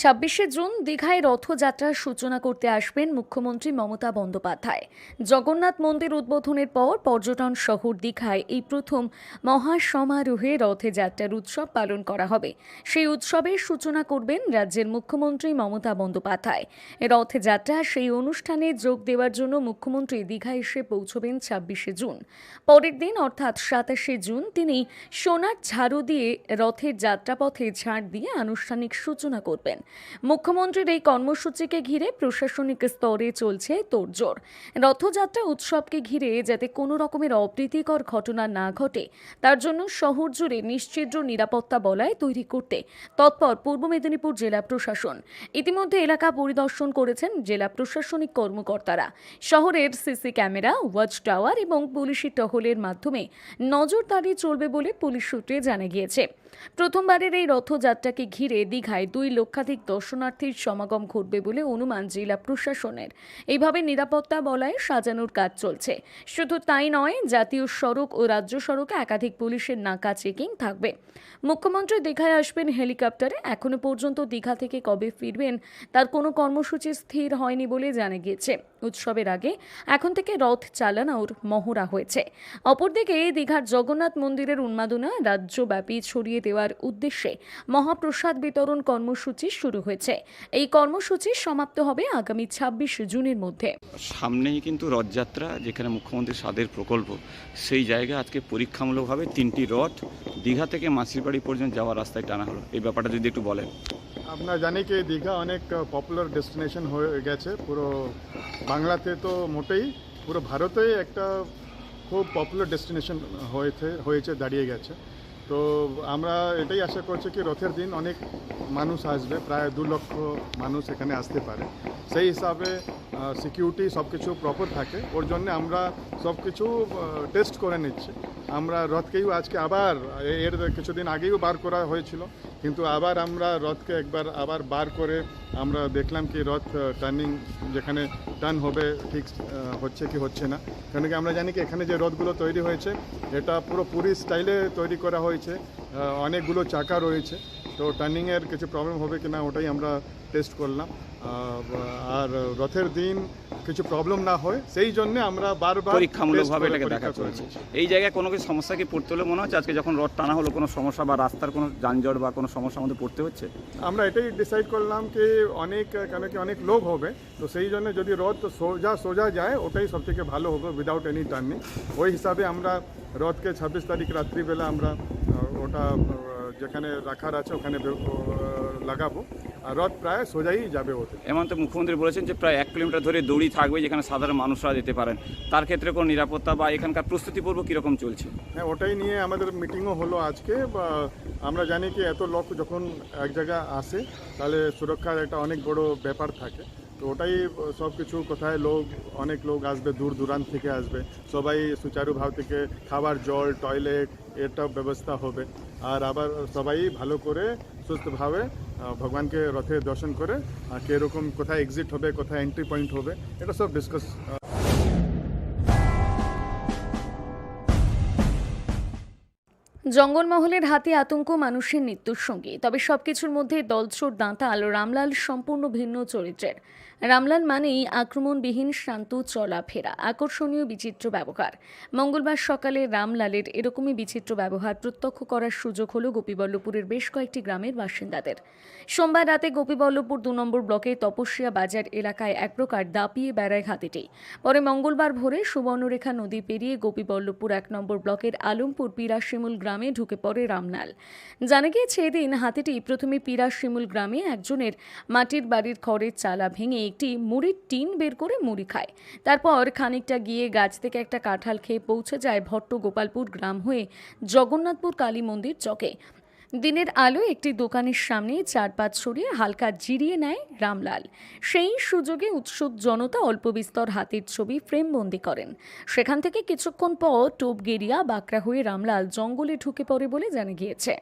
ছাব্বিশে জুন দীঘায় রথযাত্রার সূচনা করতে আসবেন মুখ্যমন্ত্রী মমতা বন্দ্যোপাধ্যায়। জগন্নাথ মন্দির উদ্বোধনের পর পর্যটন শহর দীঘায় এই প্রথম মহাসমারোহে রথযাত্রার উৎসব পালন করা হবে। সেই উৎসবের সূচনা করবেন রাজ্যের মুখ্যমন্ত্রী মমতা বন্দ্যোপাধ্যায়। রথযাত্রা সেই অনুষ্ঠানে যোগ দেওয়ার জন্য মুখ্যমন্ত্রী দীঘা এসে পৌঁছবেন ছাব্বিশে জুন। পরের দিন, অর্থাৎ সাতাশে জুন, তিনি সোনার ঝাড়ু দিয়ে রথের যাত্রাপথে ঝাড় দিয়ে আনুষ্ঠানিক সূচনা করবেন। মুখ্যমন্ত্রীর এই কর্মসূচিকে ঘিরে প্রশাসনিক স্তরে চলছে তোড়জোড়। রথযাত্রা উৎসবকে ঘিরে যাতে কোনো রকমের অপ্রীতিকর ঘটনা না ঘটে, তার জন্য শহর জুড়ে নিশ্চিদ্র নিরাপত্তা বলয় তৈরি করতে তৎপর পূর্ব মেদিনীপুর জেলা প্রশাসন। ইতিমধ্যে এলাকা পরিদর্শন করেছেন জেলা প্রশাসনিক কর্মকর্তারা। শহরের সিসি ক্যামেরা, ওয়াচ টাওয়ার এবং পুলিশি টহলের মাধ্যমে নজরদারি চলবে বলে পুলিশ সূত্রে জানা গিয়েছে। প্রথমবারের এই রথযাত্রাকে ঘিরে দীঘায় দুই লক্ষাধিক দর্শনার্থীর সমাগম ঘটবে বলে অনুমান জেলা প্রশাসনের। এইভাবে নিরাপত্তা বলায় সাজানোর কাজ চলছে। শুধু তাই নয়, জাতীয় সড়ক ও রাজ্য সড়কে একাধিক পুলিশের নাকা চেকিং থাকবে। মুখ্যমন্ত্রী দীঘায় আসবেন হেলিকপ্টারে। এখনও পর্যন্ত দীঘা থেকে কবে ফিরবেন তার কোনো কর্মসূচি স্থির হয়নি বলে জানা গিয়েছে। উৎসবের আগে এখন থেকে রথ চালানোর মহড়া হয়েছে। অপরদিকে দীঘার জগন্নাথ মন্দিরের উন্মাদনা রাজ্যব্যাপী ছড়িয়ে দেওয়ার উদ্দেশ্যে মহাপ্রসাদ বিতরণ কর্মসূচি শুরু হয়েছে। এই কর্মসূচি সমাপ্ত হবে আগামী ছাব্বিশ জুনের মধ্যে। সামনেই কিন্তু রথযাত্রা যেখানে মুখ্যমন্ত্রী স্বাদের প্রকল্প সেই জায়গায় আজকে পরীক্ষামূলকভাবে তিনটি রথ দীঘা থেকে মাসির বাড়ি পর্যন্ত যাওয়ার রাস্তায় টানা হলো। এই ব্যাপারটা যদি একটু বলেন। আপনারা জানি কি দীঘা অনেক পপুলার ডেস্টিনেশন হয়ে গেছে। পুরো বাংলাতে তো মোটেই পুরো ভারতেই একটা খুব পপুলার ডেস্টিনেশন হয়েছে হয়েছে দাঁড়িয়ে গেছে। তো আমরা এটাই আশা করছি কি রথের দিন অনেক মানুষ আসবে, প্রায় দু লক্ষ মানুষ এখানে আসতে পারে। সেই হিসাবে সিকিউরিটি সব কিছু প্রপার থাকে। ওর জন্য আমরা সব কিছু টেস্ট করে নিচ্ছি। আমরা রথকেই আজকে আবার, এর কিছুদিন আগেও বার করা হয়েছিল, কিন্তু আবার আমরা রথকে একবার আবার বার করে আমরা দেখলাম কি রথ টার্নিং যেখানে টার্ন হবে, ঠিক হচ্ছে কি হচ্ছে না। কেন কি আমরা জানি কি এখানে যে রথগুলো তৈরি হয়েছে, এটা পুরো পুরী স্টাইলে তৈরি করা হয়েছে অনেকগুলো চাকা রয়েছে। তো টার্নিংয়ের কিছু প্রবলেম হবে কি না ওটাই আমরা টেস্ট করলাম। আর রথের দিন কিছু প্রবলেম না হয় সেই জন্য আমরা বারবার পরীক্ষামূলকভাবে এটাকে দেখা পরীক্ষা করে চলছে। নিচ্ছি। এই জায়গায় কোনো কিছু সমস্যা কি পড়তে হলে মনে হচ্ছে? আজকে যখন রথ টানা হলো কোনো সমস্যা বা রাস্তার কোনো যানজট বা কোনো সমস্যার মধ্যে পড়তে হচ্ছে? আমরা এটাই ডিসাইড করলাম কি অনেক কেন কি অনেক লোক হবে তো সেই জন্য যদি রথ সোজা সোজা যায় ওটাই সব থেকে ভালো হবে উইদাউট এনি টার্নিং ওই হিসাবে আমরা রথকে ছাব্বিশ তারিখ রাত্রিবেলা আমরা ওটা যেখানে রাখার আছে ওখানে লাগাবো। আর রথ প্রায় সোজাই যাবে ওতে এমন তো মুখ্যমন্ত্রী বলেছেন যে প্রায় এক কিলোমিটার ধরে দড়ি থাকবে যেখানে সাধারণ মানুষরা যেতে পারেন। তার ক্ষেত্রে কোনো নিরাপত্তা বা এখানকার প্রস্তুতি পূর্ব কীরকম চলছে? হ্যাঁ ওটাই নিয়ে আমাদের মিটিংও হলো আজকে। বা আমরা জানি কি এত লোক যখন এক জায়গায় আসে তাহলে সুরক্ষার একটা অনেক বড় ব্যাপার থাকে। তো ওটাই সব কিছু কোথায় লোক অনেক লোক আসবে দূর দূরান্ত থেকে আসবে। সবাই সুচারুভাব থেকে খাবার জল টয়লেট এটা ব্যবস্থা হবে। আর আবার সবাই ভালো করে সুস্থভাবে ভগবানকে রথে দর্শন করে কীরকম কোথায় এক্সিট হবে, কোথায় এন্ট্রি পয়েন্ট হবে, এটা সব ডিসকাস জঙ্গলমহলের হাতে আতঙ্ক মানুষের মৃত্যুর সঙ্গী, তবে সবকিছুর মধ্যে দলছুট দাঁতাল রামলাল সম্পূর্ণ ভিন্ন চরিত্রের। রামলাল মানেই আক্রমণবিহীন শান্ত চলাফেরা, আকর্ষণীয় বিচিত্র ব্যবহার। মঙ্গলবার সকালে রামলালের এরকমই বিচিত্র ব্যবহার প্রত্যক্ষ করার সুযোগ হল গোপীবল্লভপুরের বেশ কয়েকটি গ্রামের বাসিন্দাদের। সোমবার রাতে গোপীবল্লভপুর দু নম্বর ব্লকের তপস্যা বাজার এলাকায় এক প্রকার দাপিয়ে বেড়ায় হাতিটি। পরে মঙ্গলবার ভোরে সুবর্ণরেখা নদী পেরিয়ে গোপীবল্লভপুর এক নম্বর ব্লকের আলমপুর পিরাশিমুল গ্রামে ঢুকে পড়ে রামলাল। জানা গিয়েছে, এদিন হাতিটি প্রথমে পিরাশিমুল গ্রামে একজনের মাটির বাড়ির খড়ের চালা ভেঙে একটি মুড়ির টিন বের করে মুড়ি খায়। তারপর খানিকটা গিয়ে গাছ থেকে একটা কাঁঠাল খেয়ে পৌঁছে যায় ভট্ট গোপালপুর গ্রাম হয়ে জগন্নাথপুর কালী মন্দির চকে। দিনের আলো একটি দোকানের সামনে চার পাঁচ ছড়িয়ে হালকা জিরিয়ে নেয় রামলাল সেই সুযোগে উৎসুক জনতা অল্প বিস্তর হাতের ছবি ফ্রেমবন্দি করেন সেখান থেকে কিছুক্ষণ পর টোপ গেরিয়া বাঁকড়া হয়ে রামলাল জঙ্গলে ঢুকে পড়ে বলে জানা গিয়েছে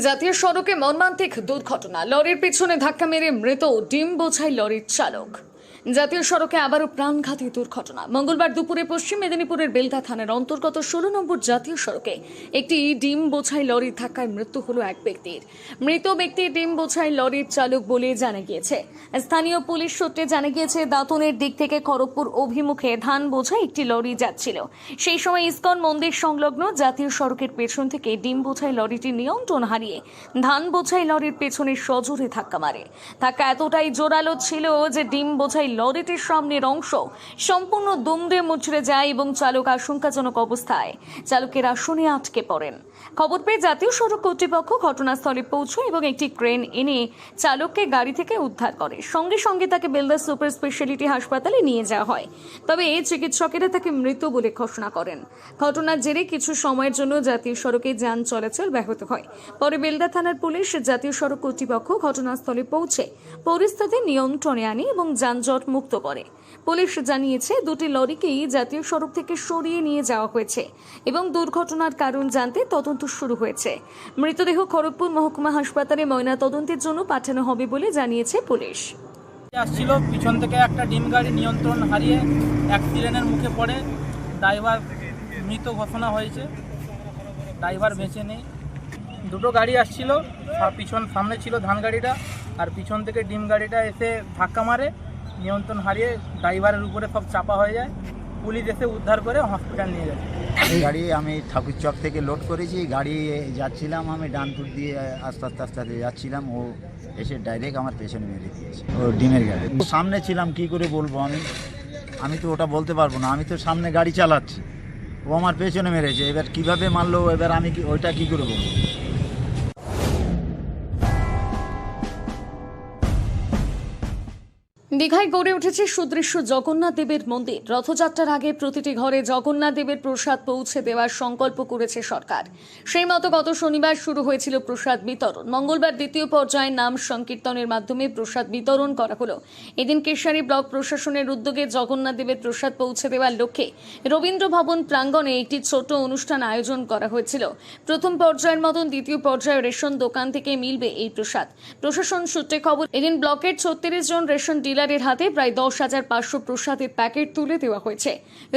জাতীয় সড়কে মর্মান্তিক দুর্ঘটনা। লরির পিছনে ধাক্কা মেরে মৃত ডিম বোঝাই লরির চালক। জাতীয় সড়কে আবারও প্রাণঘাতী দুর্ঘটনা। মঙ্গলবার দুপুরে পশ্চিম মেদিনীপুরের বেলদা থানার অন্তর্গত ষোলো নম্বর জাতীয় সড়কে একটি ডিম বোঝাই লরির ধাক্কায় মৃত্যু হলো এক ব্যক্তির। মৃত ব্যক্তি ডিম বোঝাই লরির চালক বলে জানা গিয়েছে। স্থানীয় পুলিশ সূত্রে জানা গিয়েছে, দাঁতনের দিক থেকে খড়গপুর অভিমুখে ধান বোঝাই একটি লরি যাচ্ছিল। সেই সময় ইসকন মন্দির সংলগ্ন জাতীয় সড়কের পেছন থেকে ডিম বোঝাই লরিটি নিয়ন্ত্রণ হারিয়ে ধান বোঝাই লরির পেছনে সজোরে ধাক্কা মারে। ধাক্কা এতটাই জোরালো ছিল যে ডিম বোঝাই লরিটির সামনের অংশ সম্পূর্ণ দুমড়ে মুচড়ে যায় এবং চালক আশঙ্কাজনক অবস্থায়। চালকের আসনে আটকে পড়েন। খবর পেয়ে জাতীয় সড়ক কর্তৃপক্ষ ঘটনাস্থলে পৌঁছয় এবং একটি ক্রেন এনে চালককে গাড়ি থেকে উদ্ধার করে। সঙ্গে সঙ্গে তাকে বেলদা সুপার স্পেশালিটি হাসপাতালে নিয়ে যাওয়া হয়। তবে চিকিৎসকেরা তাকে মৃত বলে ঘোষণা করেন। ঘটনার জেরে কিছু সময়ের জন্য জাতীয় সড়কে যান চলাচল ব্যাহত হয়। পরে বেলদা থানার পুলিশ জাতীয় সড়ক কর্তৃপক্ষ ঘটনাস্থলে পৌঁছে পরিস্থিতি নিয়ন্ত্রণে আনে এবং যানজট মুক্ত করে। পুলিশ জানিয়েছে, দুটি লরিকেই জাতীয় সড়ক থেকে সরিয়ে নিয়ে যাওয়া হয়েছে এবং দুর্ঘটনার কারণ জানতে তদন্ত শুরু হয়েছে। মৃতদেহ খড়গপুর মহকুমা হাসপাতালে ময়না তদন্তের জন্য পাঠানো হবে বলে জানিয়েছে পুলিশ। আসছিল, পিছন থেকে একটা ডিম গাড়ি নিয়ন্ত্রণ হারিয়ে অ্যাক্সিডেন্টের মুখে পড়ে। ড্রাইভার মৃত ঘোষণা হয়েছে। ড্রাইভার বেঁচে নেই। দুটো গাড়ি আসছিল পিছন সামনে ছিল ধান গাড়িটা আর পিছন থেকে ডিম গাড়িটা এসে ধাক্কা মারে। নিয়ন্ত্রণ হারিয়ে ড্রাইভারের উপরে সব চাপা হয়ে যায়। পুলিশ এসে উদ্ধার করে হসপিটাল নিয়ে যায়। এই গাড়ি আমি ঠাকুরচক থেকে লোড করেছি। গাড়ি যাচ্ছিলাম আমি ডানপুর দিয়ে আস্তে আস্তে আস্তে আস্তে যাচ্ছিলাম। ও এসে ডাইরেক্ট আমার পেছনে মেরে দিয়েছে। ও ডিমের গাড়ি। সামনে ছিলাম, কি করে বলব আমি? আমি তো ওটা বলতে পারব না। আমি তো সামনে গাড়ি চালাচ্ছি। ও আমার পেছনে মেরেছে। এবার কীভাবে মারলো? এবার আমি কি ওইটা কি করে বলব? দীঘায় গড়ে উঠেছে সুদৃশ্য জগন্নাথ দেবের মন্দির। রথযাত্রার আগে প্রতিটি ঘরে জগন্নাথ দেবের প্রসাদ পৌঁছে দেওয়ার সংকল্প করেছে সরকার। সেই মতো গত শনিবার শুরু হয়েছিল প্রসাদ বিতরণ। মঙ্গলবার দ্বিতীয় পর্যায়ে নাম সংকীর্তনের মাধ্যমে প্রসাদ বিতরণ করা হলো। এদিন কেশারী ব্লক প্রশাসনের উদ্যোগে জগন্নাথ দেবের প্রসাদ পৌঁছে দেওয়ার লক্ষ্যে রবীন্দ্র ভবন প্রাঙ্গণে একটি ছোট অনুষ্ঠান আয়োজন করা হয়েছিল। প্রথম পর্যায়ের মতন দ্বিতীয় পর্যায়ে রেশন দোকান থেকে মিলবে এই প্রসাদ। প্রশাসন সূত্রে খবর, এদিন ব্লকের ছত্রিশ জন রেশন ডিলারের হাতে প্রায় দশ হাজার পাঁচশো প্রসাদের প্যাকেট তুলে দেওয়া হয়েছে।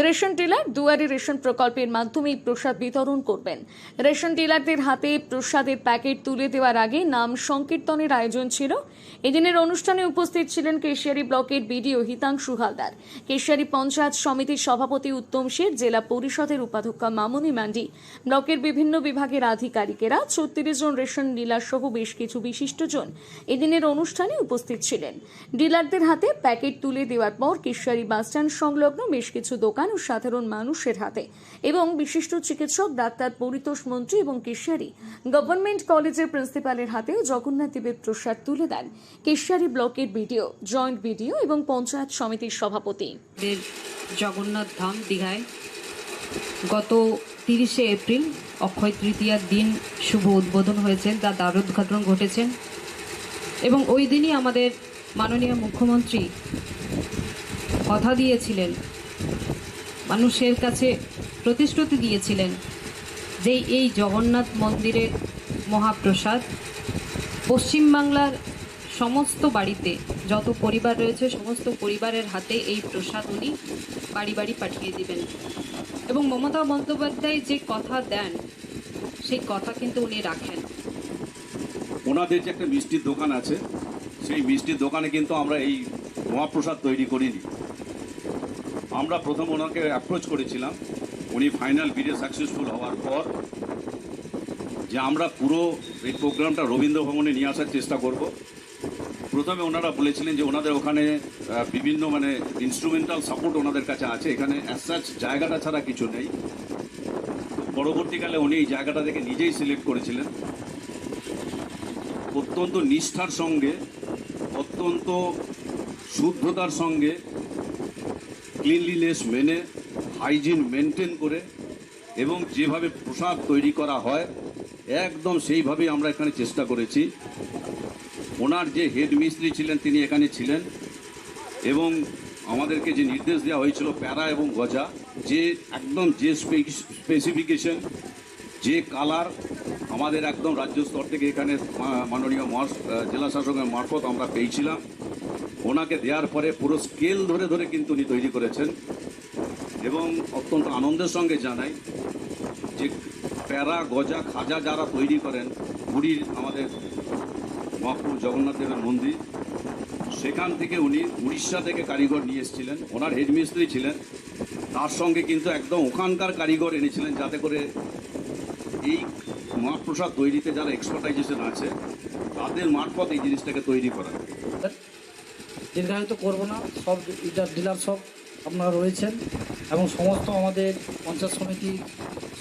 রেশন ডিলার দুয়ারি রেশন প্রকল্পের মাধ্যমে প্রসাদ বিতরণ করবেন। রেশন ডিলারদের হাতে প্রসাদের প্যাকেট তুলে দেওয়ার আগে নাম সংকীর্তনের আয়োজন ছিল। এদিনের অনুষ্ঠানে উপস্থিত ছিলেন কেশিয়ারি ব্লকের বিডিও হিতাংশু হালদার। কেশিয়ারি পঞ্চায়েত সমিতির সভাপতি উত্তম শেঠ জেলা পরিষদের উপাধ্যক্ষ মামনি মান্ডি, ব্লকের বিভিন্ন বিভাগের আধিকারিকেরা, ছত্রিশ জন রেশন ডিলার সহ বেশ কিছু বিশিষ্টজন এদিনের অনুষ্ঠানে উপস্থিত ছিলেন। ডিলারদের হাতে প্যাকেট তুলে দেওয়ার পর কেশিয়ারি বাসস্ট্যান্ড সংলগ্ন বেশ কিছু দোকান ও সাধারণ মানুষের হাতে এবং বিশিষ্ট চিকিৎসক, ডাক্তার পরিতোষ মন্ত্রী এবং কেশিয়ারি গভর্নমেন্ট কলেজের প্রিন্সিপালের হাতেও জগন্নাথ দেবের প্রসাদ তুলে দেন কেশিয়ারি ব্লকের বিডিও, জয়েন্ট বিডিও এবং পঞ্চায়েত সমিতির সভাপতি। জগন্নাথ ধাম দীঘায় গত তিরিশে এপ্রিল অক্ষয় তৃতীয়ার দিন শুভ উদ্বোধন হয়েছেন তার দ্বারোদ্ঘাটন ঘটেছেন এবং ওই দিনই আমাদের মাননীয় মুখ্যমন্ত্রী কথা দিয়েছিলেন। মানুষের কাছে প্রতিশ্রুতি দিয়েছিলেন যে এই জগন্নাথ মন্দিরের মহাপ্রসাদ পশ্চিমবাংলার সমস্ত বাড়িতে, যত পরিবার রয়েছে, সমস্ত পরিবারের হাতে এই প্রসাদ উনি বাড়ি বাড়ি পাঠিয়ে দিবেন। এবং মমতা বন্দ্যোপাধ্যায় যে কথা দেন, সেই কথা কিন্তু উনি রাখেন। ওনাদের যে একটা মিষ্টির দোকান আছে সেই মিষ্টির দোকানে কিন্তু আমরা এই মহাপ্রসাদ তৈরি করিনি। আমরা প্রথম ওনাকে অ্যাপ্রোচ করেছিলাম। উনি ফাইনাল বিডে সাকসেসফুল হওয়ার পর যে আমরা পুরো এই প্রোগ্রামটা রবীন্দ্র ভবনে নিয়ে আসার চেষ্টা করব। প্রথমে ওনারা বলেছিলেন যে ওনাদের ওখানে বিভিন্ন মানে ইনস্ট্রুমেন্টাল সাপোর্ট ওনাদের কাছে আছে। এখানে অ্যাসাচ জায়গাটা ছাড়া কিছু নেই। পরবর্তীকালে উনি এই জায়গাটা থেকে নিজেই সিলেক্ট করেছিলেন। অত্যন্ত নিষ্ঠার সঙ্গে অত্যন্ত শুদ্ধতার সঙ্গে ক্লিনলিনেস মেনে হাইজিন মেনটেন করে এবং যেভাবে পোশাক তৈরি করা হয়, একদম সেইভাবেই আমরা এখানে চেষ্টা করেছি। ওনার যে হেড মিস্ত্রি ছিলেন, তিনি এখানে ছিলেন এবং আমাদেরকে যে নির্দেশ দেওয়া হয়েছিল, প্যারা এবং গজা, যে একদম যে স্পেসিফিকেশন যে কালার আমাদের একদম রাজ্য স্তর থেকে এখানে মাননীয় মহাস- জেলা শাসকের মারফত আমরা পেয়েছিলাম। ওনাকে দেওয়ার পরে পুরো স্কেল ধরে ধরে কিন্তু উনি তৈরি করেছেন। এবং অত্যন্ত আনন্দের সঙ্গে জানাই যে প্যারা, গজা, খাজা যারা তৈরি করেন পুরীর আমাদের মহাপ্রভু জগন্নাথ দেবের মন্দির সেখান থেকে উনি উড়িষ্যা থেকে কারিগর নিয়ে এসেছিলেন। ওনার হেডমিস্ত্রি ছিলেন। তার সঙ্গে কিন্তু একদম ওখানকার কারিগর এনেছিলেন যাতে করে এই মহাপ্রসাদ তৈরিতে যারা এক্সপার্টাইজেশন আছে, তাদের মারফত এই জিনিসটাকে তৈরি করা। দীর্ঘায়িত করব না, সব ডিলার সব আপনারা রয়েছেন এবং সমস্ত আমাদের পঞ্চায়েত সমিতি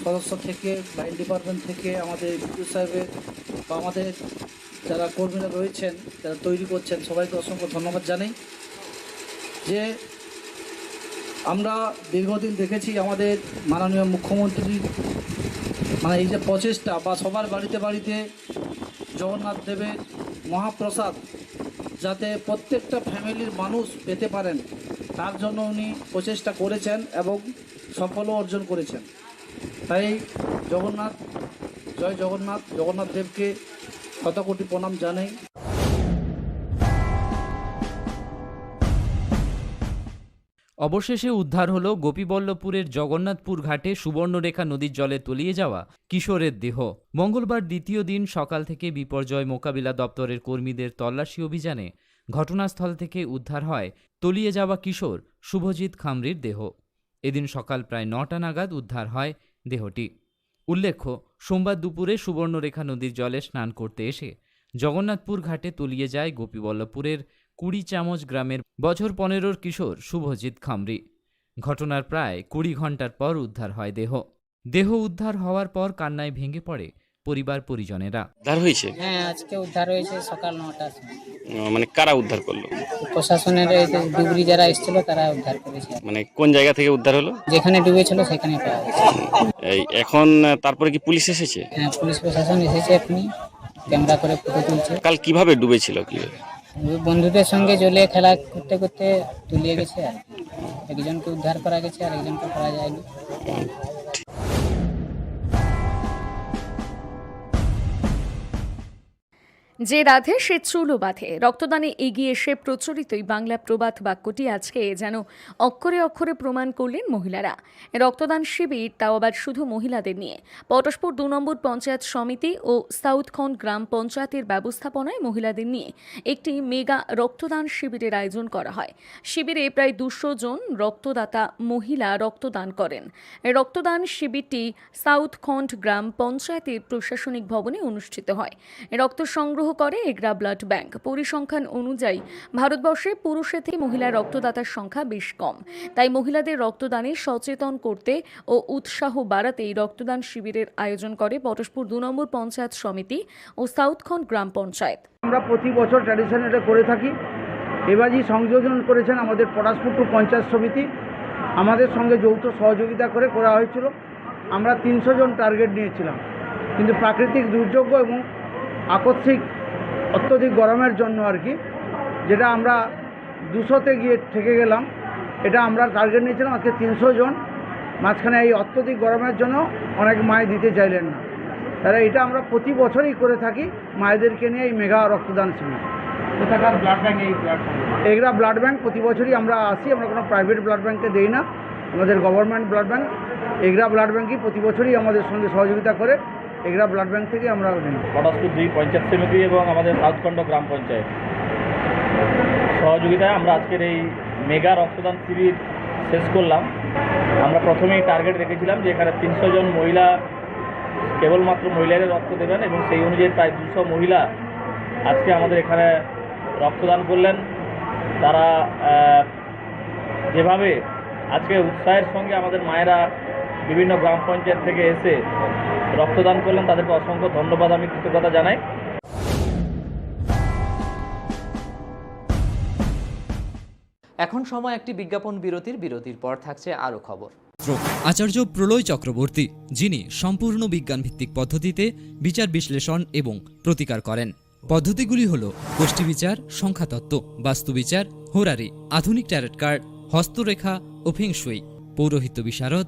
সদস্য থেকে, লাইন ডিপার্টমেন্ট থেকে, আমাদের বিদ্যুৎ সাহেবের বা আমাদের যারা কর্মীরা রয়েছেন, যারা তৈরি করছেন, সবাইকে অসংখ্য ধন্যবাদ জানাই যে আমরা দীর্ঘদিন দেখেছি আমাদের মাননীয় মুখ্যমন্ত্রীর মানে এই যে প্রচেষ্টা বা সবার বাড়িতে বাড়িতে জগন্নাথ দেবের মহাপ্রসাদ যাতে প্রত্যেকটা ফ্যামিলির মানুষ পেতে পারেন, তার জন্য উনি প্রচেষ্টা করেছেন এবং সফলও অর্জন করেছেন। তাই জগন্নাথ, জয় জগন্নাথ জগন্নাথ দেবকে শত কোটি প্রণাম জানাই। অবশেষে উদ্ধার হলো গোপীবল্লভপুরের জগন্নাথপুর ঘাটে সুবর্ণরেখা নদীর জলে তলিয়ে যাওয়া কিশোরের দেহ। মঙ্গলবার দ্বিতীয় দিন সকাল থেকে বিপর্যয় মোকাবিলা দপ্তরের কর্মীদের তল্লাশি অভিযানে ঘটনাস্থল থেকে উদ্ধার হয় তলিয়ে যাওয়া কিশোর শুভজিৎ খামরির দেহ। এদিন সকাল প্রায় নটা নাগাদ উদ্ধার হয় দেহটি। উল্লেখ্য, সোমবার দুপুরে সুবর্ণরেখা নদীর জলে স্নান করতে এসে জগন্নাথপুর ঘাটে তলিয়ে যায় গোপীবল্লভপুরের কুড়ি চামচ গ্রামের বছর পনেরোর কিশোর শুভজিৎ খামরি। ঘটনার প্রায় কুড়ি ঘণ্টার পর উদ্ধার হয় দেহ। দেহ উদ্ধার হওয়ার পর কান্নায় ভেঙে পড়ে পরিবার পরিজনেরা। উদ্ধার হয়েছে? হ্যাঁ আজকে উদ্ধার হয়েছে সকাল নটার সময়। মানে কারা উদ্ধার করল? প্রশাসনের ডুবরি যারা এসেছিল তারা উদ্ধার করেছে। মানে কোন জায়গা থেকে উদ্ধার হলো? যেখানে ডুবেছিল সেখানে পাওয়া গেছে। এই এখন তারপরে কি পুলিশ এসেছে? হ্যাঁ পুলিশ প্রশাসন এসেছে আপনি ক্যামেরা করে ফটো তুলছে। কাল কীভাবে ডুবেছিল কি বন্ধুদের সঙ্গে জলে খেলা করতে করতে তুলিয়ে গেছে আর একজনকে উদ্ধার করা গেছে আর একজনকে করা যায়নি। যে রাধে, সে চুলো বাঁধে। রক্তদানে এগিয়ে এসে প্রচলিত বাংলা প্রবাদ বাক্যটি আজকে যেন অক্ষরে অক্ষরে প্রমাণ করলেন মহিলারা। রক্তদান শিবির, তাও আবার শুধু মহিলাদের নিয়ে। পটশপুর দু নম্বর পঞ্চায়েত সমিতি ও সাউথখন্ড গ্রাম পঞ্চায়েতের ব্যবস্থাপনায় মহিলাদের নিয়ে একটি মেগা রক্তদান শিবিরের আয়োজন করা হয়। শিবিরে প্রায় দুশো জন রক্তদাতা মহিলা রক্তদান করেন। রক্তদান শিবিরটি সাউথখন্ড গ্রাম পঞ্চায়েতের প্রশাসনিক ভবনে অনুষ্ঠিত হয়। রক্ত সংগ্রহ করে এগরা ব্লাড ব্যাংক। পরিসংখ্যান অনুযায়ী, ভারতবর্ষে পুরুষের থেকে মহিলা রক্তদাতার সংখ্যা বেশ কম। তাই মহিলাদের রক্তদানে সচেতন করতে ও উৎসাহ বাড়াতে এই রক্তদান শিবিরের আয়োজন করে পটশপুর দু নম্বর পঞ্চায়েত সমিতি ও সাউথখন্ড গ্রাম পঞ্চায়েত। আমরা প্রতি বছর ট্র্যাডিশন এটা করে থাকি। এবারই সংযোজন করেছেন আমাদের পটাশপুর পঞ্চায়েত সমিতি। আমাদের সঙ্গে যৌথ সহযোগিতা করে করা হয়েছিল। আমরা তিনশো জন টার্গেট নিয়েছিলাম। কিন্তু প্রাকৃতিক দুর্যোগ এবং আকস্মিক অত্যধিক গরমের জন্য আর কি যেটা আমরা দুশোতে গিয়ে থেকে গেলাম এটা আমরা টার্গেট নিয়েছিলাম আজকে তিনশো জন। মাঝখানে এই অত্যধিক গরমের জন্য অনেক মায় দিতে চাইলেন না। তাহলে এটা আমরা প্রতি বছরই করে থাকি মায়েদেরকে নিয়ে এই মেগা রক্তদান শিবির। এগুলা ব্লাড ব্যাংক প্রতি বছরই আমরা আসি আমরা কোনো প্রাইভেট ব্লাড ব্যাংকে দেই না। আমাদের government blood bank Egra blood ব্যাংকই প্রতি বছরই আমাদের সঙ্গে সহযোগিতা করে। এগরা ব্লাড ব্যাংক থেকে আমরা নিই দুই পঞ্চায়েত সমিতি এবং আমাদের সাউথখণ্ড গ্রাম পঞ্চায়েত। সহযোগিতায় আমরা আজকের এই মেগা রক্তদান শিবির শেষ করলাম। আমরা প্রথমেই টার্গেট রেখেছিলাম যে এখানে তিনশো জন মহিলা, কেবলমাত্র মহিলাদের রক্ত দেবেন এবং সেই অনুযায়ী প্রায় দুশো মহিলা আজকে আমাদের এখানে রক্তদান করলেন। তারা যেভাবে আজকে উৎসাহের সঙ্গে আমাদের মায়েরা বিভিন্ন গ্রাম পঞ্চায়েত থেকে এসে রক্তদান করলেন। তাদেরকে অসংখ্য ধন্যবাদ। আমি কৃতজ্ঞতা জানাই। এখন সময় একটি বিজ্ঞাপন বিরতির। বিরতির পর থাকছে আরও খবর। আচার্য প্রলয় চক্রবর্তী যিনি সম্পূর্ণ বিজ্ঞানভিত্তিক পদ্ধতিতে বিচার বিশ্লেষণ এবং প্রতিকার করেন। পদ্ধতিগুলি হল গোষ্ঠী বিচার সংখ্যাতত্ত্ব বাস্তুবিচার হোরারি আধুনিক ট্যারেট কার্ড হস্তরেখা ও ফেংশুই পৌরোহিত্য বিশারদ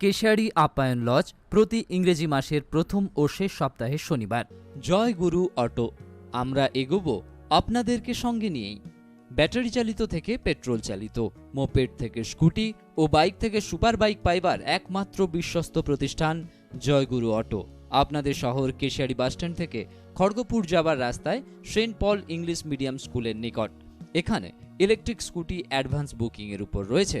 কেশিয়ারি আপ্যায়ন লজ প্রতি ইংরেজি মাসের প্রথম ও শেষ সপ্তাহে শনিবার। জয় গুরু অটো, আমরা এগোব আপনাদেরকে সঙ্গে নিয়েই। ব্যাটারি চালিত থেকে পেট্রোল চালিত, মোপেড থেকে স্কুটি ও বাইক থেকে সুপার বাইক পাইবার একমাত্র বিশ্বস্ত প্রতিষ্ঠান জয়গুরু অটো। আপনাদের শহর কেশিয়ারি বাসস্ট্যান্ড থেকে খড়গপুর যাবার রাস্তায় সেন্ট পল ইংলিশ মিডিয়াম স্কুলের নিকট। এখানে ইলেকট্রিক স্কুটি অ্যাডভান্স বুকিংয়ের উপর রয়েছে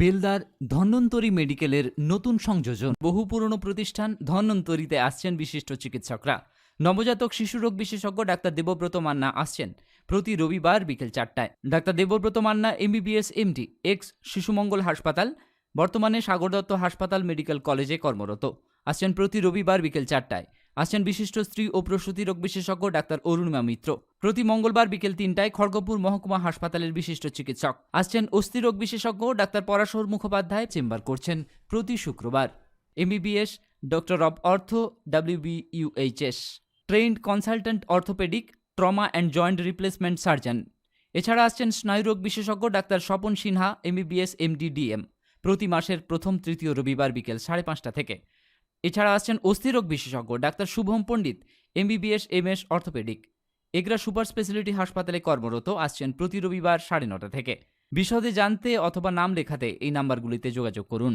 বেলদার ধন্বন্তরী মেডিকেলের নতুন সংযোজন। বহু পুরনো প্রতিষ্ঠান ধন্বন্তরীতে আসছেন বিশিষ্ট চিকিৎসকরা। নবজাতক শিশুরোগ বিশেষজ্ঞ ডাক্তার দেবব্রত মান্না আসছেন প্রতি রবিবার বিকেল চারটায়। Doctor Debabrata Manna, MBBS, MD, ex, Shishumangal হাসপাতাল, বর্তমানে সাগর দত্ত হাসপাতাল মেডিকেল কলেজে কর্মরত। আসছেন প্রতি রবিবার বিকেল চারটায়। আসছেন বিশিষ্ট স্ত্রী ও প্রসূতি রোগ বিশেষজ্ঞ ডাক্তার অরুণিমা মিত্র। প্রতি মঙ্গলবার বিকেল তিনটায় খড়গপুর মহকুমা হাসপাতালের বিশিষ্ট চিকিৎসক। আসছেন অস্থিরোগ বিশেষজ্ঞ ডাক্তার পরাশর মুখোপাধ্যায় চেম্বার করছেন প্রতি শুক্রবার। MBBS, doctor of ortho WBUHS trained consultant orthopaedic, trauma and joint replacement surgeon. এছাড়া আসছেন স্নায়ুরোগ বিশেষজ্ঞ doctor Swapan Sinha, MBBS, MD DM. প্রতি মাসের প্রথম তৃতীয় রবিবার বিকেল সাড়ে পাঁচটা থেকে। এছাড়া আসছেন অস্থিরোগ বিশেষজ্ঞ doctor Shubham Pandit, MBBS, MS, orthopaedic. Egra super speciality হাসপাতালে কর্মরত আসছেন প্রতি রবিবার সাড়ে নটা থেকে। বিশদে জানতে অথবা নাম লেখাতে এই নাম্বারগুলিতে যোগাযোগ করুন।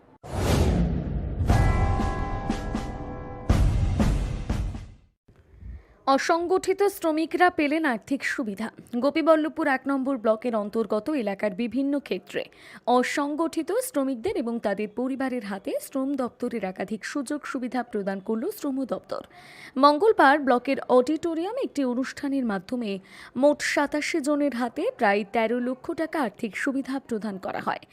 অসংগঠিত শ্রমিকরা পেলেন আর্থিক সুবিধা। গোপীবল্লভপুর এক নম্বর ব্লকের অন্তর্গত এলাকার বিভিন্ন ক্ষেত্রে অসংগঠিত শ্রমিকদের এবং তাদের পরিবারের হাতে শ্রম দপ্তরের একাধিক সুযোগ সুবিধা প্রদান করল শ্রম দপ্তর। মঙ্গলবার ব্লকের অডিটোরিয়াম একটি অনুষ্ঠানের মাধ্যমে মোট সাতাশি জনের হাতে প্রায় তেরো লক্ষ টাকা আর্থিক সুবিধা প্রদান করা হয়।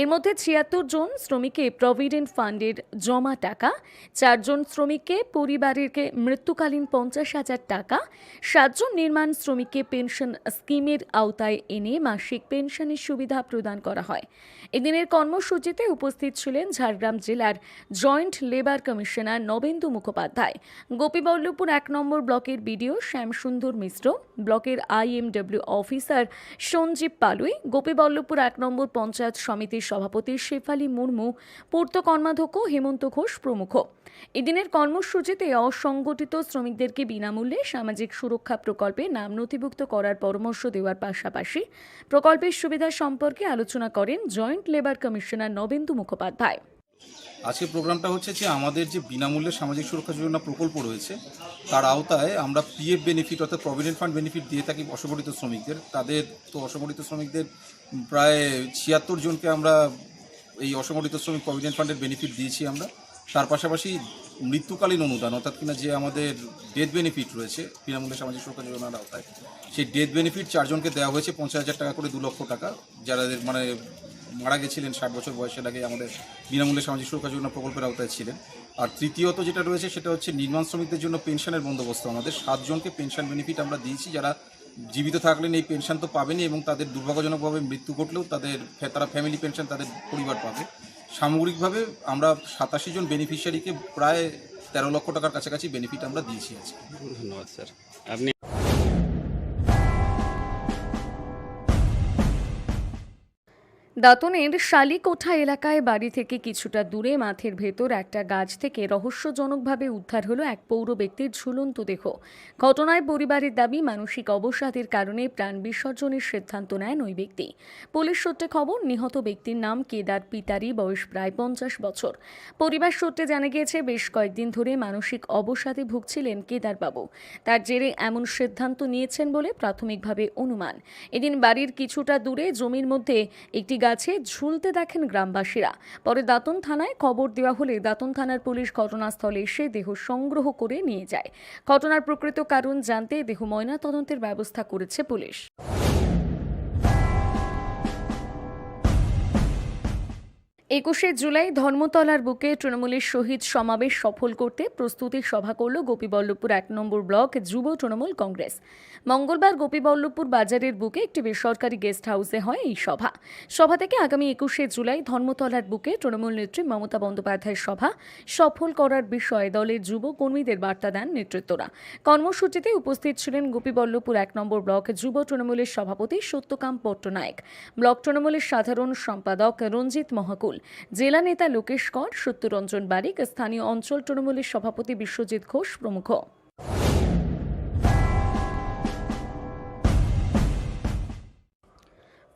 এর মধ্যে ছিয়াত্তর জন শ্রমিককে প্রভিডেন্ট ফান্ডের জমা টাকা, চারজন শ্রমিককে পরিবারেরকে মৃত্যুকালীন পঞ্চাশ হাজার হাজার টাকা, সাতজন নির্মাণ শ্রমিককে পেনশন স্কিমের আওতায় এনে মাসিক পেনশনের সুবিধা প্রদান করা হয়। এদিনের কর্মসূচিতে উপস্থিত ছিলেন ঝাড়গ্রাম জেলার joint labour commissioner Nabendu Mukhopadhyay. Gopiballavpur এক নম্বর ব্লকের বিডিও শ্যামসুন্দর মিশ্র, ব্লকের আইএমডব্লিউ অফিসার সঞ্জীব পালুই, গোপীবল্লভপুর এক নম্বর পঞ্চায়েত সমিতির সভাপতি শেফালি মুর্মু, পূর্ত কর্মাধ্যক্ষ হেমন্ত ঘোষ প্রমুখ। এদিনের কর্মসূচিতে অসংগঠিত শ্রমিকদেরকে বিনামূল্যে সামাজিক সুরক্ষা প্রকল্পে নাম নথিভুক্ত করার পরামর্শ দেওয়ার পাশাপাশি প্রকল্পের সুবিধা সম্পর্কে আলোচনা করেন joint labour commissioner Nabendu Mukhopadhyay. আজকে প্রোগ্রামটা হচ্ছে যে আমাদের যে বিনামূল্যে সামাজিক সুরক্ষা যোজনা প্রকল্প রয়েছে, তার আওতায় আমরা পিএফ বেনিফিট অর্থাৎ প্রভিডেন্ট ফান্ড বেনিফিট দিয়ে থাকি অসংগঠিত শ্রমিকদের। তাদের তো অসংগঠিত শ্রমিকদের প্রায় ছিয়াত্তর জনকে আমরা এই অসংগঠিত শ্রমিক প্রভিডেন্ট ফান্ডের বেনিফিট দিয়েছি আমরা। তার পাশাপাশি মৃত্যুকালীন অনুদান, অর্থাৎ কিনা যে আমাদের ডেথ বেনিফিট রয়েছে বিনামূল্যে সামাজিক সুরক্ষা যোজনার আওতায়, সেই ডেথ বেনিফিট চারজনকে দেওয়া হয়েছে পঞ্চাশ হাজার টাকা করে দু লক্ষ টাকা। যারা মানে মারা গেছিলেন ষাট বছর বয়সের আগে আমাদের বিনামূল্যে সামাজিক সুরক্ষা যোজনা প্রকল্পের আওতায় ছিলেন। আর তৃতীয়ত যেটা রয়েছে সেটা হচ্ছে নির্মাণ শ্রমিকদের জন্য পেনশনের বন্দোবস্ত। আমাদের সাতজনকে পেনশন বেনিফিট আমরা দিয়েছি, যারা জীবিত থাকলেন এই পেনশন তো পাবেনই এবং তাদের দুর্ভাগ্যজনকভাবে মৃত্যু ঘটলেও তাদের তারা ফ্যামিলি পেনশন তাদের পরিবার পাবে। সামগ্রিকভাবে আমরা সাতাশি জন বেনিফিশিয়ারিকে প্রায় তেরো লক্ষ টাকার কাছাকাছি বেনিফিট আমরা দিয়েছি আজকে। ধন্যবাদ, স্যার। আপনি দাতনের শালিকোঠা এলাকায় বাড়ি থেকে কিছুটা দূরে মাঠের ভেতর একটা গাছ থেকে রহস্যজনকভাবে উদ্ধার হলো এক পৌর ব্যক্তির ঝুলন্ত দেহ। ঘটনায় পরিবারের দাবি, মানসিক অবসাদের কারণে প্রাণ বিসর্জনের সিদ্ধান্ত নেন ওই ব্যক্তি। পুলিশ সূত্রে খবর, নিহত ব্যক্তির নাম কেদার পিতারি, বয়স প্রায় পঞ্চাশ বছর। পরিবার সূত্রে জানা গিয়েছে, বেশ কয়েকদিন ধরে মানসিক অবসাদে ভুগছিলেন কেদারবাবু। তার জেরে এমন সিদ্ধান্ত নিয়েছেন বলে প্রাথমিকভাবে অনুমান। এদিন বাড়ির কিছুটা দূরে জমির মধ্যে একটি গাছে ঝুলতে দেখেন গ্রামবাসীরা। পরে দাঁতন থানায় খবর দেওয়া হলে দাতন থানার পুলিশ ঘটনাস্থলে এসে দেহ সংগ্রহ করে নিয়ে যায়। ঘটনার প্রকৃত কারণ জানতে দেহ ময়না তদন্তের ব্যবস্থা করেছে পুলিশ। একুশে জুলাই ধর্মতলার বুকে তৃণমূলের শহীদ সমাবেশ সফল করতে প্রস্তুতি সভা করল গোপীবল্লভপুর এক নম্বর ব্লক যুব তৃণমূল কংগ্রেস। মঙ্গলবার গোপীবল্লভপুর বাজারের বুকে একটি বেসরকারি গেস্ট হাউসে হয় এই সভা। সভা থেকে আগামী একুশে জুলাই ধর্মতলার বুকে তৃণমূল নেত্রী মমতা বন্দ্যোপাধ্যায়ের সভা সফল করার বিষয়ে দলের যুব কর্মীদের বার্তা দেন নেতৃত্বরা। কর্মসূচিতে উপস্থিত ছিলেন গোপীবল্লভপুর এক নম্বর ব্লক যুব তৃণমূলের সভাপতি সত্যকাম পট্টনায়ক। ব্লক তৃণমূলের সাধারণ সম্পাদক রঞ্জিত মহাকুল। জেলা নেতা লোকেশ কর সত্যরঞ্জন বারিক স্থানীয় অঞ্চল তৃণমূলের সভাপতি বিশ্বজিৎ ঘোষ প্রমুখ।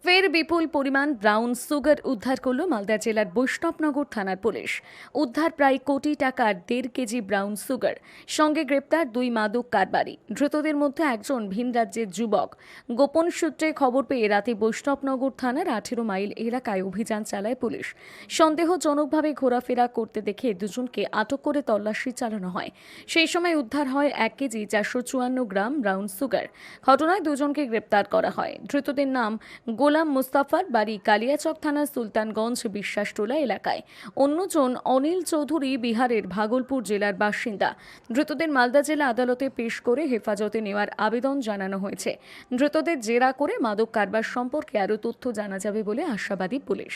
ফের বিপুল পরিমাণ ব্রাউন সুগার উদ্ধার করল মালদা জেলার বৈষ্ণবনগর থানার পুলিশ। উদ্ধার প্রায় কোটি টাকার দেড় কেজি ব্রাউন সুগার, সঙ্গে গ্রেপ্তার দুই মাদক কারবারি। ধৃতদের মধ্যে একজন ভিন রাজ্যের যুবক। গোপন সূত্রে খবর পেয়ে রাতে বৈষ্ণবনগর থানার আঠেরো মাইল এলাকায় অভিযান চালায় পুলিশ। সন্দেহজনকভাবে ঘোরাফেরা করতে দেখে দুজনকে আটক করে তল্লাশি চালানো হয়। সেই সময় উদ্ধার হয় এক কেজি চারশো চুয়ান্ন গ্রাম ব্রাউন সুগার। ঘটনায় দুজনকে গ্রেপ্তার করা হয়। ধৃতদের নাম গোলাম মুস্তাফার বাড়ি কালিয়াচক থানার সুলতানগঞ্জ বিশ্বাসটোলা এলাকায়। অন্যজন অনিল চৌধুরী বিহারের ভাগলপুর জেলার বাসিন্দা। ধৃতদের মালদা জেলা আদালতে পেশ করে হেফাজতে নেওয়ার আবেদন জানানো হয়েছে। ধৃতদের জেরা করে মাদক কারবার সম্পর্কে আরও তথ্য জানা যাবে বলে আশাবাদী পুলিশ।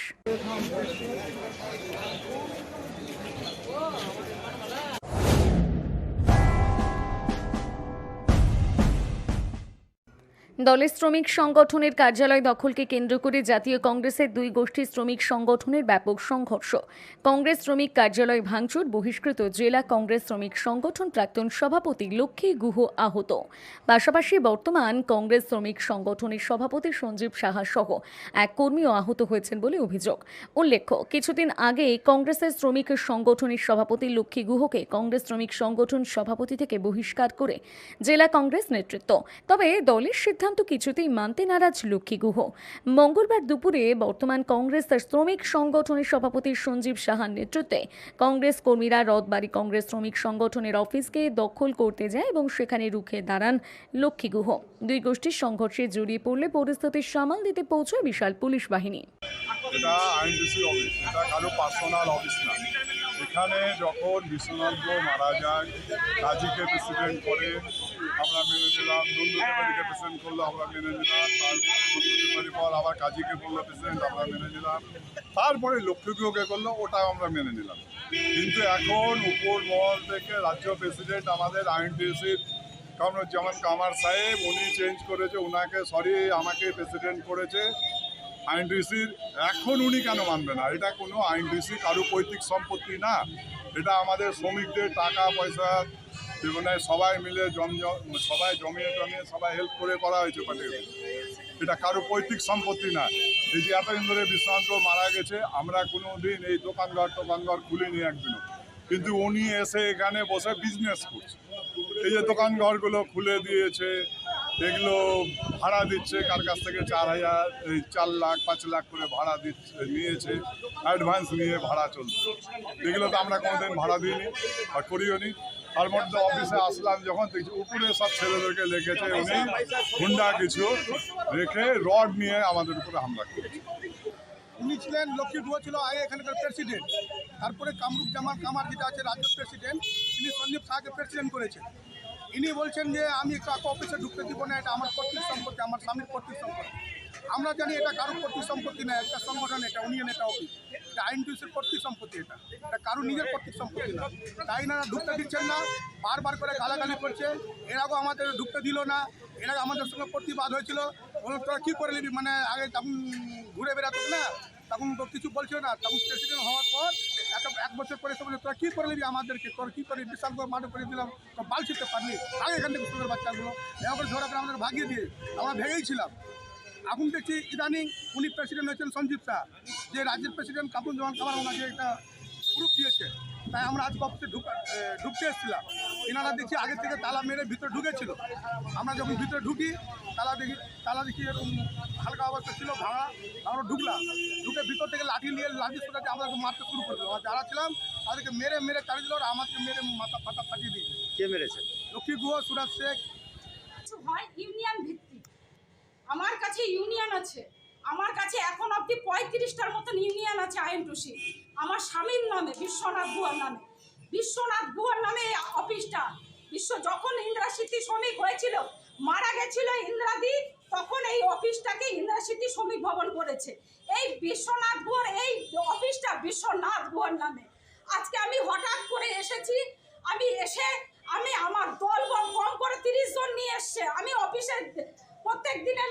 দলের শ্রমিক সংগঠনের কার্যালয় দখলকে কেন্দ্র করে জাতীয় কংগ্রেসের দুই গোষ্ঠী শ্রমিক সংগঠনের ব্যাপক সংঘর্ষ। কংগ্রেস শ্রমিক কার্যালয় ভাঙচুর, বহিষ্কৃত জেলা কংগ্রেস শ্রমিক সংগঠন প্রাক্তন সভাপতি লক্ষ্মী গুহ আহত। পাশাপাশি বর্তমান কংগ্রেস শ্রমিক সংগঠনের সভাপতি সঞ্জীব সাহা সহ এক কর্মীও আহত হয়েছেন বলে অভিযোগ। উল্লেখ্য, কিছুদিন আগে কংগ্রেসের শ্রমিক সংগঠনের সভাপতি লক্ষ্মী গুহকে কংগ্রেস শ্রমিক সংগঠন সভাপতি থেকে বহিষ্কার করে জেলা কংগ্রেস নেতৃত্ব। তবে দলের সিদ্ধান্ত কিছুতেই মানতে নারাজ লক্ষ্মী গুহ। মঙ্গলবার দুপুরে বর্তমান কংগ্রেস তার শ্রমিক সংগঠনের সভাপতি সঞ্জীব সাহার নেতৃত্বে কংগ্রেস কর্মীরা রথবাড়ি কংগ্রেস শ্রমিক সংগঠনের অফিসকে দখল করতে যায় এবং সেখানে রুখে দাঁড়ান লক্ষ্মী গুহ। দুই গোষ্ঠীর সংঘর্ষে জড়িয়ে পড়লে পরিস্থিতি সামাল দিতে পৌঁছয় বিশাল পুলিশ বাহিনী। এটা অফিস, এটা কারও পার্সোনাল অফিস না। এখানে যখন বিশ্বনাথ মারা যায় কাজীকে প্রেসিডেন্ট করে, আমরা মেনে নিলাম। নন্দুকে বাড়িকে প্রেসেন্ট করল, আমরা মেনে নিলাম। তারপর পর আবার কাজীকে করল প্রেসিডেন্ট আমরা মেনে নিলাম। তারপরে লক্ষ্মীকে করল, ওটাও আমরা মেনে নিলাম। কিন্তু এখন উপর মহল থেকে রাজ্য প্রেসিডেন্ট আমাদের আইনটিসির কামরুজ্জামান কামার সাহেব, উনি চেঞ্জ করেছে ওনাকে সরি আমাকে প্রেসিডেন্ট করেছে। আইনটিসির এখন উনি কেন মানবে না? এটা কোনো আইনটিসি কারও পৈতৃক সম্পত্তি না। এটা আমাদের শ্রমিকদের টাকা, পয়সা, জীবনে সবাই মিলে জম সবাই জমিয়ে জমিয়ে সবাই হেল্প করে করা হয়েছে পার্টি এটা কারও পৈতৃক সম্পত্তি না। এই যে এতদিন ধরে বিশ্বনাথ মারা গেছে, আমরা কোনো দিন এই দোকানঘর, টোকানঘর খুলিনি একদিনও। কিন্তু উনি এসে এখানে বসে বিজনেস করছে। এই যে দোকানঘরগুলো খুলে দিয়েছে এগুলো ভাড়া দিচ্ছে, কার কাছ থেকে চার হাজার, এই চার লাখ, পাঁচ লাখ করে ভাড়া দিচ্ছে, নিয়েছে অ্যাডভান্স নিয়ে ভাড়া চলছে। এগুলো তো আমরা কোনোদিন ভাড়া দিইনি আর করিও নি তার মধ্যে অফিসে আসলাম যখন, দেখছি উপরে সব ছেলেদেরকে লেগেছে উনি। হুন্ডা কিছু রেখে রড নিয়ে আমাদের উপরে হামলা করেছে। উনি ছিলেন লক্ষ্মী ডুয়া ছিল আগে এখানকার প্রেসিডেন্ট তারপরে কামরুপ জামান কামার যেটা আছে, রাজ্য প্রেসিডেন্ট তিনি সঞ্জীব শাহকে প্রেসিডেন্ট করেছেন। ইনি বলছেন যে আমি কাউকে অফিসে ঢুকতে দিব না, এটা আমার কর্তৃক সম্পত্তি, আমার স্বামীর কর্তৃক সম্পত্তি। আমরা জানি এটা কারও কর্তৃক সম্পত্তি না, একটা সংগঠন, এটা ইউনিয়ন এটা অফিস এটা আইন টুইসের কর্তৃক সম্পত্তি এটা। এটা কারও নিজের কর্তৃক সম্পত্তি না। তাই না, ঢুকতে দিচ্ছেন না, বারবার করে গালাগালি করছে। এর আগেও আমাদের ঢুকতে দিল না, এর আগে আমাদের সঙ্গে প্রতিবাদ হয়েছিল। বলল, তোরা কী করে নিবি? মানে আগে ঘুরে বেড়াতো না। তখন তো কিছু বলছিল না। তখন প্রেসিডেন্ট হওয়ার পর এত এক বছর পরে সে তোরা কী করে নিবি আমাদেরকে? তোর কী করে বিশাল করে মাঠে করে দিলাম। তো বাল ছিটতে পারলি। আগে এখান থেকে স্কুলের বাচ্চাগুলো। এখন করে ঝোড়া করে আমাদের ভাগিয়ে দিয়ে আমরা ভেঙেই ছিলাম। এখন দেখছি ইদানিং উনি প্রেসিডেন্ট হয়েছেন সঞ্জীব শাহ, যে রাজ্যের প্রেসিডেন্ট কাপুর জওয়ান কামার ওনাকে একটা গ্রুপ দিয়েছে। তাই আমরা আজ অফিসে ঢুকতে এসেছিলাম। এনারা দেখি আগে থেকে তালা মেরে ভিতরে ঢুকেছিল। আমরা যখন ভিতরে ঢুকি তালা দেখি তালা দেখি এরকম হালকা অবস্থা ছিল ভাঙা। আমরা ঢুকলাম। ঢুকে ভিতর থেকে লাঠি নিয়ে লাঠি সোটাতে আমরা মারতে শুরু করে দিলাম আর যারা ছিলাম তাদেরকে মেরে মেরে চালিয়ে দিল আর আমাকে মেরে মাথা ফাটা ফাটিয়ে দিয়েছে। কে মেরেছে? লক্ষ্মী গুহ সুরাজ শেখ। কিছু হয় ইউনিয়ন ভিত্তিক। আমার কাছে ইউনিয়ন আছে। আমার কাছে এখন অবধি পঁয়ত্রিশটার মতন ইউনিয়ন আছে আইএনটুসি। আমার স্বামীর নামে, বিশ্বনাথ গুহার নামে, বিশ্বনাথ গুহার নামে এই অফিসটা। বিশ্ব যখন ইন্দিরা স্মৃতি শ্রমিক হয়েছিল, মারা গেছিল ইন্দ্রাদি, তখন এই অফিসটাকে ইন্দিরা স্মৃতি শ্রমিক ভবন করেছে। এই বিশ্বনাথ গুহার এই অফিসটা বিশ্বনাথ গুহার নামে। আজকে আমি হঠাৎ করে এসেছি, আমি এসে, আমি আমার দল কম করে তিরিশ জন নিয়ে এসছে। আমি অফিসে প্রত্যেক দিনের